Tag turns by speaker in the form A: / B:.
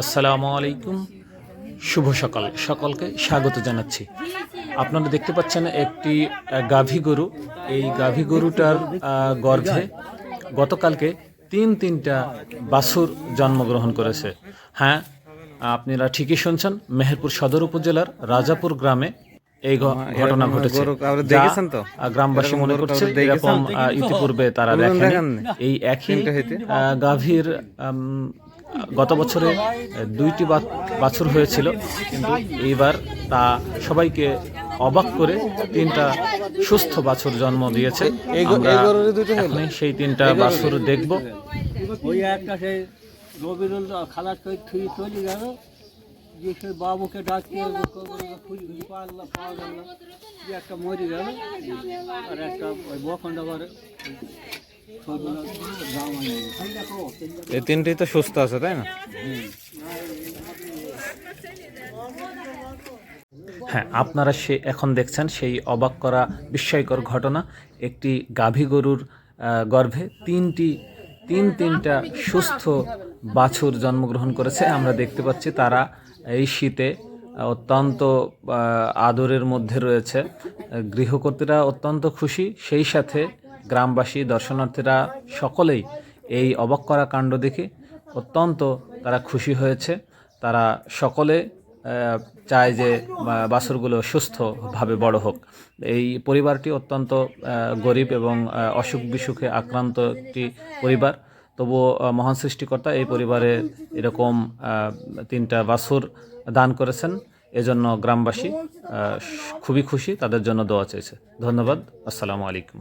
A: আসসালামু আলাইকুম। শুভ সকাল। সকলকে স্বাগত জানাচ্ছি। আপনারা দেখতে পাচ্ছেন একটি গাভী গরু। এই গাভী গরুটার গর্ভে গতকালকে তিন তিনটা বাছুর জন্মগ্রহণ করেছে। হ্যাঁ আপনারা ঠিকই শুনছেন মেহেরপুর সদর উপজেলার রাজাপুর গ্রামে এই ঘটনা ঘটেছে। গ্রামবাসী মনে করছে এরকম ইতিপূর্বে তারা দেখেনি? এই একই গাভীর গত বছরে দুইটি বাছুর হয়েছিল কিন্তু এইবার তা সবাইকে অবাক করে তিনটা সুস্থ বাছুর জন্ম দিয়েছে? এখনই সেই তিনটা বাছুর দেখব।
B: ওই একটা সেই রবিরুল খালাস করে থুই চলে গেল। যে সেই বাবুকে খুঁজি খুঁজি পাওয়া গেল যে একটা মরে গেল আর একটা ওই বখন্ড
C: এই তিনটেই তো সুস্থ আছে, তাই না?
A: হ্যাঁ আপনারা সে এখন দেখছেন সেই অবাক করা বিস্ময়কর ঘটনা। একটি গাভী গরুর গর্ভে তিনটি, তিন তিনটা সুস্থ বাছুর জন্মগ্রহণ করেছে। আমরা দেখতে পাচ্ছি তারা এই শীতে অত্যন্ত আদরের মধ্যে রয়েছে। গৃহকর্তীরা অত্যন্ত খুশি। সেই সাথে গ্রামবাসী, দর্শনার্থীরা সকলেই এই অবাক করা কাণ্ড দেখে অত্যন্ত তারা খুশি হয়েছে। তারা সকলে চায় যে বাছুরগুলো সুস্থভাবে বড় হোক। এই পরিবারটি অত্যন্ত গরিব এবং অসুখ বিসুখে আক্রান্ত একটি পরিবার। তবুও মহান সৃষ্টিকর্তা এই পরিবারে এরকম তিনটা বাছুর দান করেছেন। এজন্য গ্রামবাসী খুবই খুশি, তাদের জন্য দোয়া চাইছে ধন্যবাদ। আসসালামু আলাইকুম।